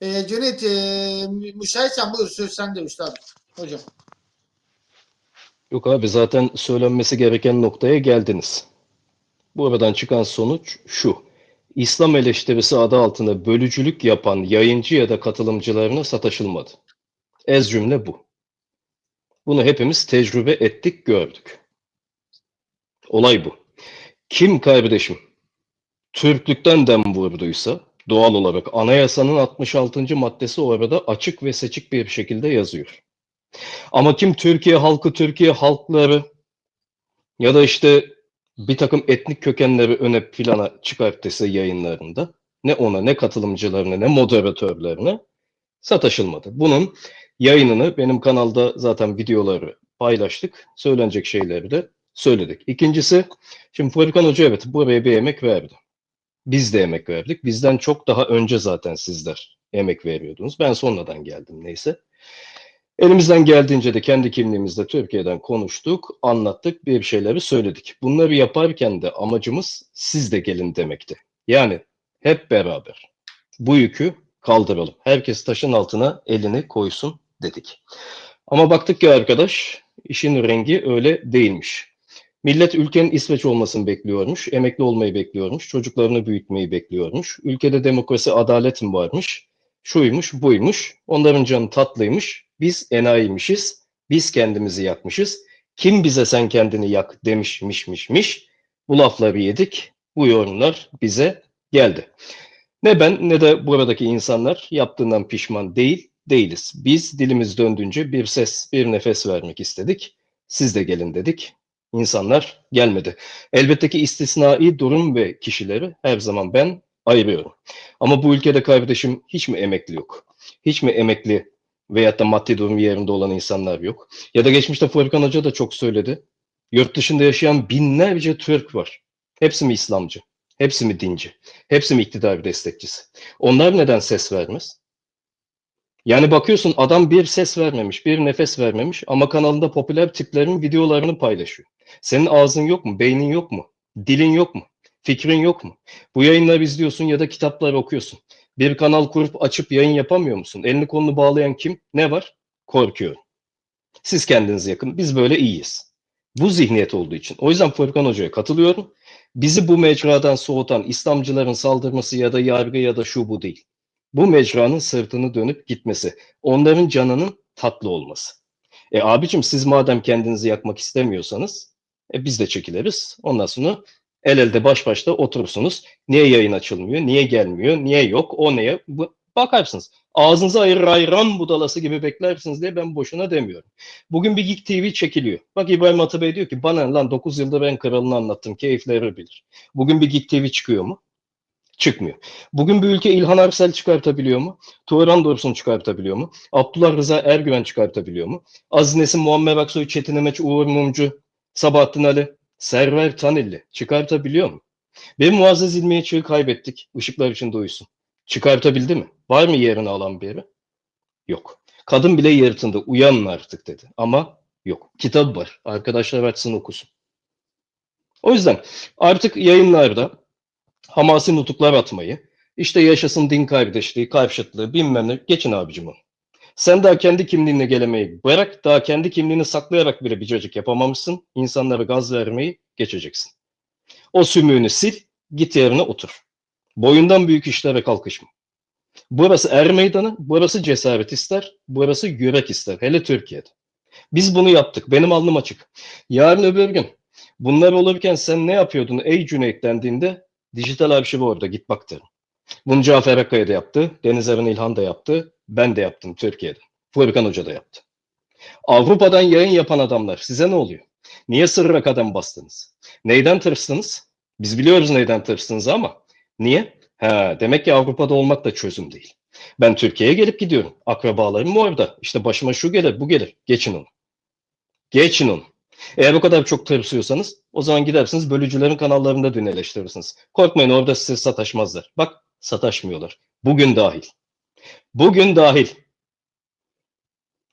E, Cüneyt e, mü- müsaitsen buyur söz sende üstadım. Hocam. Yok abi zaten söylenmesi gereken noktaya geldiniz. Buradan çıkan sonuç şu. İslam eleştirisi adı altında bölücülük yapan yayıncı ya da katılımcılarına sataşılmadı. Ez cümle bu. Bunu hepimiz tecrübe ettik, gördük. Olay bu. Kim kardeşim Türklükten dem vurduysa doğal olarak anayasanın 66. maddesi orada açık ve seçik bir şekilde yazıyor. Ama kim Türkiye halkı, Türkiye halkları ya da işte bir takım etnik kökenleri öne plana çıkarttıysa yayınlarında ne ona ne katılımcılarına ne moderatörlerine sataşılmadı. Bunun yayınını benim kanalda zaten videoları paylaştık. Söylenecek şeyleri de söyledik. İkincisi şimdi Furkan Hoca evet buraya bir emek verdi. Biz de emek verdik. Bizden çok daha önce zaten sizler emek veriyordunuz. Ben sonradan geldim neyse. Elimizden geldiğince de kendi kimliğimizde Türkiye'den konuştuk, anlattık, bir şeyleri söyledik. Bunları yaparken de amacımız siz de gelin demekti. Yani hep beraber bu yükü kaldıralım. Herkes taşın altına elini koysun dedik. Ama baktık ki arkadaş işin rengi öyle değilmiş. Millet ülkenin İsveç olmasını bekliyormuş, emekli olmayı bekliyormuş, çocuklarını büyütmeyi bekliyormuş. Ülkede demokrasi, adalet mi varmış? Şuymuş, buymuş. Onların canı tatlıymış. Biz enayiymişiz. Biz kendimizi yakmışız. Kim bize sen kendini yak demişmişmişmiş. Bu lafları yedik. Bu yorumlar bize geldi. Ne ben ne de buradaki insanlar yaptığından pişman değil, değiliz. Biz dilimiz döndüğünce bir ses, bir nefes vermek istedik. Siz de gelin dedik. İnsanlar gelmedi. Elbette ki istisnai durum ve kişileri her zaman ben ayırıyorum. Ama bu ülkede kardeşim hiç mi emekli yok? Hiç mi emekli veyahut da maddi durum yerinde olan insanlar yok? Ya da geçmişte Furkan Hoca da çok söyledi. Yurt dışında yaşayan binlerce Türk var. Hepsi mi İslamcı? Hepsi mi dinci? Hepsi mi iktidar destekçisi? Onlar neden ses vermez? Yani bakıyorsun adam bir ses vermemiş, bir nefes vermemiş ama kanalında popüler tiplerin videolarını paylaşıyor. Senin ağzın yok mu? Beynin yok mu? Dilin yok mu? Fikrin yok mu? Bu yayınları izliyorsun ya da kitaplar okuyorsun. Bir kanal kurup açıp yayın yapamıyor musun? Elini kolunu bağlayan kim? Ne var? Korkuyor. Siz kendiniz yakın. Biz böyle iyiyiz. Bu zihniyet olduğu için. O yüzden Furkan Hoca'ya katılıyorum. Bizi bu mecradan soğutan İslamcıların saldırması ya da yargı ya da şu bu değil. Bu mecranın sırtını dönüp gitmesi. Onların canının tatlı olması. E abicim siz madem kendinizi yakmak istemiyorsanız e, biz de çekiliriz. Ondan sonra el elde baş başta oturursunuz. Niye yayın açılmıyor? Niye gelmiyor? Niye yok? O neye? Bu, bakarsınız. Ağzınıza ayır ayran budalası gibi beklersiniz diye ben boşuna demiyorum. Bugün bir Geek TV çekiliyor. Bak İbrahim Atabey diyor ki bana lan 9 yılda ben kralını anlattım. Keyifleri bilir. Bugün bir Geek TV çıkıyor mu? Çıkmıyor. Bugün bir ülke İlhan Arsel çıkartabiliyor mu? Turan Dursun çıkartabiliyor mu? Abdullah Rıza Ergüven çıkartabiliyor mu? Aziz Nesin, Muammer Aksoy, Çetin Emeç, Uğur Mumcu, Sabahattin Ali, Server Tanilli çıkartabiliyor mu? Bir Muazzez İlmiye Çığ'ı kaybettik. Işıklar içinde uyusun. Çıkartabildi mi? Var mı yerini alan biri? Yok. Kadın bile yırtındı. Uyanın artık dedi. Ama yok. Kitap var. Arkadaşlar açsın okusun. O yüzden artık yayınlarda hamasi nutuklar atmayı, işte yaşasın din kardeşliği, karşıtlığı bilmem ne geçin abicim onu. Sen daha kendi kimliğine gelemeyi bırak, daha kendi kimliğini saklayarak bile bir cacık yapamamışsın. İnsanlara gaz vermeyi geçeceksin. O sümüğünü sil, git yerine otur. Boyundan büyük işlere kalkışma. Burası er meydanı, burası cesaret ister, burası yürek ister. Hele Türkiye'de. Biz bunu yaptık. Benim alnım açık. Yarın öbür gün bunlar olurken sen ne yapıyordun ey Cüneyt dendiğinde dijital arşivi orada git bak derim. Bunu Cafer Akkaya da yaptı, Deniz Arın İlhan da yaptı, ben de yaptım Türkiye'de. Furkan Hoca da yaptı. Avrupa'dan yayın yapan adamlar size ne oluyor? Niye sırra kadem bastınız? Neyden tırstınız? Biz biliyoruz neyden tırstınız ama niye? Ha, demek ki Avrupa'da olmak da çözüm değil. Ben Türkiye'ye gelip gidiyorum. Akrabalarım orada. İşte başıma şu gelir, bu gelir. Geçin onu. Geçin onu. Eğer o kadar çok tırsıyorsanız o zaman gidersiniz bölücülerin kanallarında dün eleştirirsiniz. Korkmayın orada size sataşmazlar. Bak sataşmıyorlar. Bugün dahil. Bugün dahil.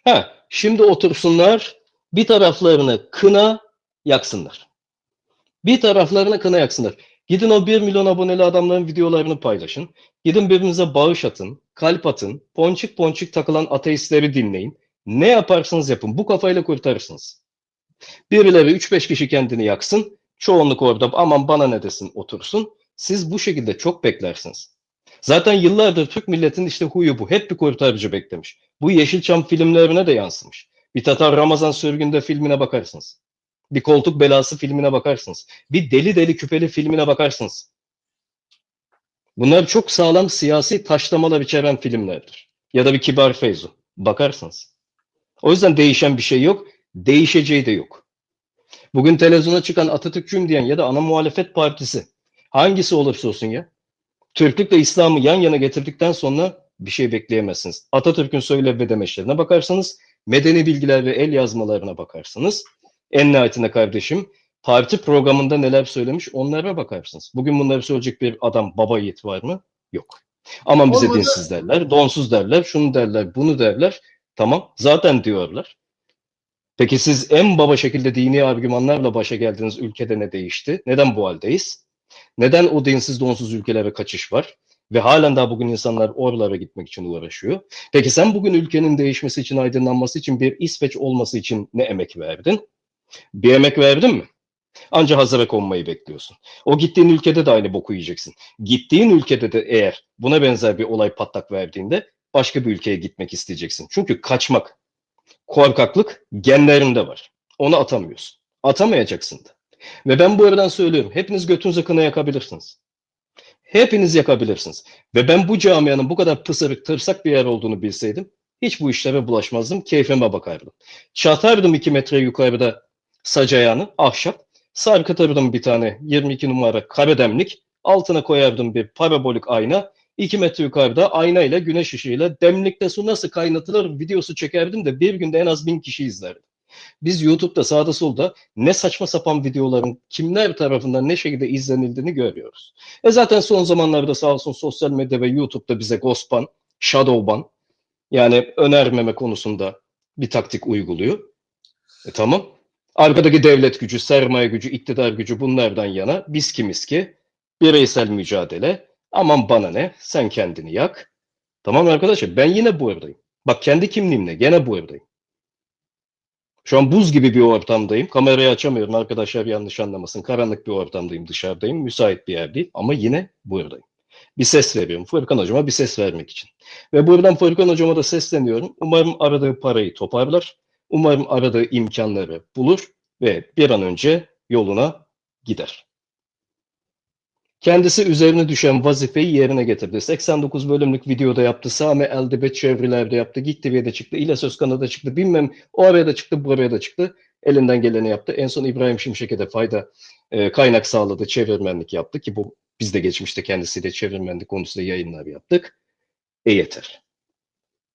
Ha, şimdi otursunlar bir taraflarını kına yaksınlar. Bir taraflarına kına yaksınlar. Gidin o 1 milyon aboneli adamların videolarını paylaşın. Gidin birbirinize bağış atın, kalp atın, ponçik ponçik takılan ateistleri dinleyin. Ne yaparsanız yapın. Bu kafayla kurtarırsınız. Birileri 3-5 kişi kendini yaksın. Çoğunluk orada aman bana ne desin otursun. Siz bu şekilde çok beklersiniz. Zaten yıllardır Türk milletinin işte huyu bu. Hep bir kurtarıcı beklemiş. Bu Yeşilçam filmlerine de yansımış. Bir Tatar Ramazan Sürgün'de filmine bakarsınız. Bir Koltuk Belası filmine bakarsınız. Bir Deli Deli Küpeli filmine bakarsınız. Bunlar çok sağlam siyasi taşlamalar içeren filmlerdir. Ya da bir Kibar Feyzo. Bakarsınız. O yüzden değişen bir şey yok. Değişeceği de yok. Bugün televizyona çıkan Atatürkçüyüm diyen ya da ana muhalefet partisi hangisi olursa olsun ya Türklükle İslam'ı yan yana getirdikten sonra bir şey bekleyemezsiniz. Atatürk'ün söyle ve demeçlerine bakarsanız, medeni bilgiler ve el yazmalarına bakarsanız, en nihayetinde kardeşim parti programında neler söylemiş onlara bakarsınız. Bugün bunları söyleyecek bir adam baba yiğit var mı? Yok. Aman bize Olmadı. dinsiz derler, donsuz derler, şunu derler, bunu derler. Tamam zaten diyorlar. Peki siz en baba şekilde dini argümanlarla başa geldiğiniz ülkede ne değişti? Neden bu haldeyiz? Neden o dinsiz donsuz ülkelere kaçış var? Ve halen daha bugün insanlar oralara gitmek için uğraşıyor. Peki sen bugün ülkenin değişmesi için, aydınlanması için, bir İsveç olması için ne emek verdin? Bir emek verdin mi? Anca hazıra konmayı bekliyorsun. O gittiğin ülkede de aynı boku yiyeceksin. Gittiğin ülkede de eğer buna benzer bir olay patlak verdiğinde başka bir ülkeye gitmek isteyeceksin. Çünkü kaçmak, korkaklık genlerinde var. Onu atamıyorsun. Atamayacaksın da. Ve ben bu aradan söylüyorum. Hepiniz götünüze kına yakabilirsiniz. Hepiniz yakabilirsiniz. Ve ben bu camianın bu kadar pısırık, tırsak bir yer olduğunu bilseydim hiç bu işlere bulaşmazdım. Keyfime bakardım. Çatardım iki metre yukarıda sac ayağını, ahşap. Sarkıtırdım bir tane 22 numara kare demlik. Altına koyardım bir parabolik ayna. 2 metre yukarıda aynayla, güneş ışığıyla demlikte su nasıl kaynatılır videosu çekerdim de bir günde en az bin kişi izlerdi. Biz YouTube'da sağda solda ne saçma sapan videoların kimler tarafından ne şekilde izlenildiğini görüyoruz. E zaten son zamanlarda sağ olsun sosyal medya ve YouTube'da bize Ghostban, Shadowban yani önermeme konusunda bir taktik uyguluyor. E tamam. Arkadaki devlet gücü, sermaye gücü, iktidar gücü bunlardan yana biz kimiz ki? Bireysel mücadele. Aman bana ne? Sen kendini yak. Tamam arkadaşlar ben yine bu evdeyim. Bak kendi kimliğimle gene bu evdeyim. Şu an buz gibi bir ortamdayım. Kamerayı açamıyorum arkadaşlar yanlış anlamasın. Karanlık bir ortamdayım dışarıdayım. Müsait bir yer değil ama yine buradayım. Bir ses veriyorum. Furkan hocama bir ses vermek için. Ve buradan Furkan hocama da sesleniyorum. Umarım aradığı parayı toparlar. Umarım aradığı imkanları bulur ve bir an önce yoluna gider. Kendisi üzerine düşen vazifeyi yerine getirdi. 89 bölümlük videoda yaptı. Sami Eldebet çevrelerde yaptı. Git TV'de çıktı. İlyas Özkan'a da çıktı. Bilmem o araya da çıktı, bu araya da çıktı. Elinden geleni yaptı. En son İbrahim Şimşek'e de fayda e, kaynak sağladı. Çevirmenlik yaptı ki bu biz de geçmişte kendisiyle çevirmenlik konusunda yayınlar yaptık. E yeter.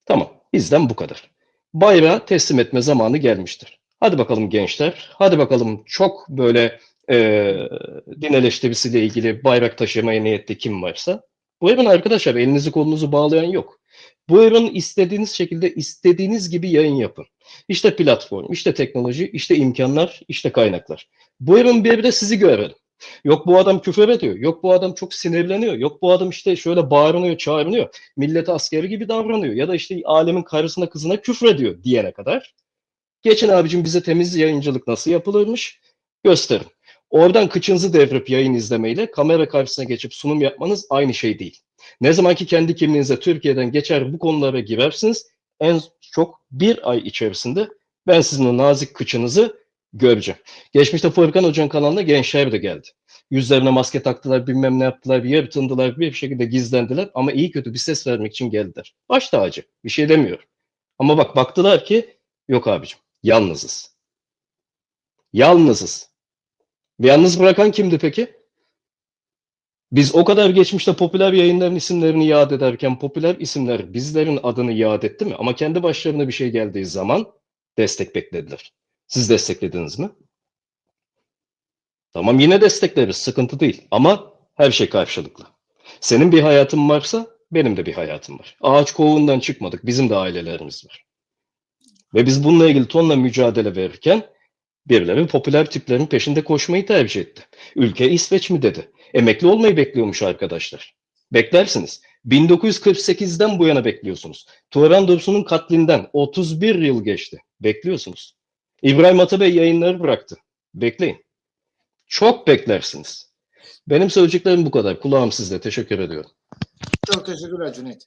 Tamam. Bizden bu kadar. Bayrağı teslim etme zamanı gelmiştir. Hadi bakalım gençler. Hadi bakalım çok böyle e, din eleştirisiyle ilgili bayrak taşımaya niyetli kim varsa. Buyurun arkadaşlar elinizi kolunuzu bağlayan yok. Buyurun istediğiniz şekilde istediğiniz gibi yayın yapın. İşte platform, işte teknoloji, işte imkanlar, işte kaynaklar. Buyurun bir de sizi görelim. Yok bu adam küfür ediyor. Yok bu adam çok sinirleniyor. Yok bu adam işte şöyle bağırınıyor, çağırınıyor. Millete askeri gibi davranıyor. Ya da işte alemin karısına kızına küfür ediyor diyene kadar. Geçin abicim bize temiz yayıncılık nasıl yapılırmış gösterin. Oradan kıçınızı devrip yayın izlemeyle kamera karşısına geçip sunum yapmanız aynı şey değil. Ne zaman ki kendi kimliğinize Türkiye'den geçer bu konulara girersiniz en çok bir ay içerisinde ben sizin o nazik kıçınızı göreceğim. Geçmişte Furkan Hoca'nın kanalına gençler de geldi. Yüzlerine maske taktılar, bilmem ne yaptılar, bir yer tındılar, bir şekilde gizlendiler ama iyi kötü bir ses vermek için geldiler. Baş tacı, bir şey demiyorum. Ama bak baktılar ki yok abicim, yalnızız. Yalnızız. Ve yalnız bırakan kimdi peki? Biz o kadar geçmişte popüler yayınların isimlerini yad ederken popüler isimler bizlerin adını yad etti mi? Ama kendi başlarına bir şey geldiği zaman destek beklediler. Siz desteklediniz mi? Tamam yine destekleriz, sıkıntı değil. Ama her şey karşılıklı. Senin bir hayatın varsa benim de bir hayatım var. Ağaç kovuğundan çıkmadık, bizim de ailelerimiz var. Ve biz bununla ilgili tonla mücadele verirken birileri popüler tiplerin peşinde koşmayı tercih etti. Ülke İsveç mi dedi. Emekli olmayı bekliyormuş arkadaşlar. Beklersiniz. 1948'den bu yana bekliyorsunuz. Turan Dursun'un katlinden 31 yıl geçti. Bekliyorsunuz. İbrahim Atabey yayınları bıraktı. Bekleyin. Çok beklersiniz. Benim söyleyeceklerim bu kadar. Kulağım sizde. Teşekkür ediyorum. Çok teşekkürler Cüneyt.